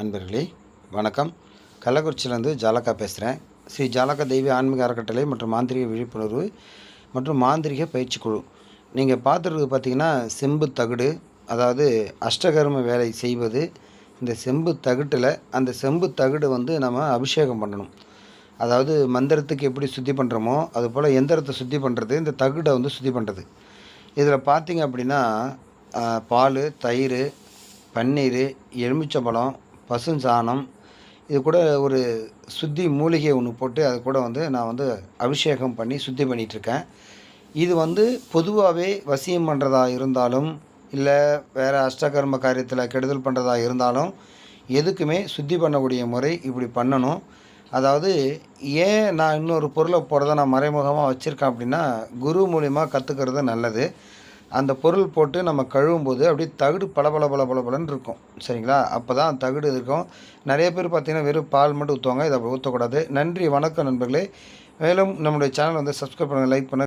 அன்பர்களே வணக்கம். கள்ளக்குறிச்சியிலேருந்து ஜாலக்கா பேசுகிறேன் ஸ்ரீ ஜாலக்கா தெய்வ ஆன்மீக அறக்கட்டளை மற்றும் மாந்திரிக விழிப்புணர்வு மற்றும் மாந்திரிக பயிற்சி குழு. நீங்கள் பார்த்துருக்கு பார்த்தீங்கன்னா செம்பு தகடு அதாவது அஷ்டகர்ம வேலை செய்வது. இந்த செம்பு தகட்டில் அந்த செம்பு தகடு வந்து நம்ம அபிஷேகம் பண்ணணும். அதாவது மந்திரத்துக்கு எப்படி சுத்தி பண்ணுறோமோ அதுபோல் எந்திரத்தை சுத்தி பண்ணுறது இந்த தகடை வந்து சுத்தி பண்ணுறது இதில் பார்த்தீங்க அப்படின்னா பால் தயிர் பன்னீர் எலுமிச்சம்பழம் பசுஞ்சாணம் இது கூட ஒரு சுத்தி மூலிகை ஒன்று போட்டு அது கூட வந்து நான் வந்து அபிஷேகம் பண்ணி சுத்தி பண்ணிகிட்ருக்கேன் இது வந்து பொதுவாகவே வசியம் பண்ணுறதா இருந்தாலும் இல்லை வேறு அஷ்டகர்ம காரியத்தில் கெடுதல் பண்ணுறதா இருந்தாலும் எதுக்குமே சுத்தி பண்ணக்கூடிய முறை இப்படி பண்ணணும். அதாவது ஏன் நான் இன்னொரு பொருளை போடுறத நான் மறைமுகமாக வச்சுருக்கேன் அப்படின்னா குரு மூலிமா கற்றுக்கிறது நல்லது. அந்த பொருள் போட்டு நம்ம கழுவும்போது அப்படியே தகுடு பளபள பல பல இருக்கும். சரிங்களா? அப்போ தான் தகுடு இருக்கும் நிறைய பேர் பார்த்திங்கன்னா வெறும் பால் மட்டும் ஊற்றுவாங்க இதை அப்படி ஊற்றக்கூடாது நன்றி வணக்கம் நண்பர்களே. மேலும் நம்முடைய சேனல் வந்து சப்ஸ்கிரைப் பண்ணுங்கள் லைக் பண்ணுங்கள்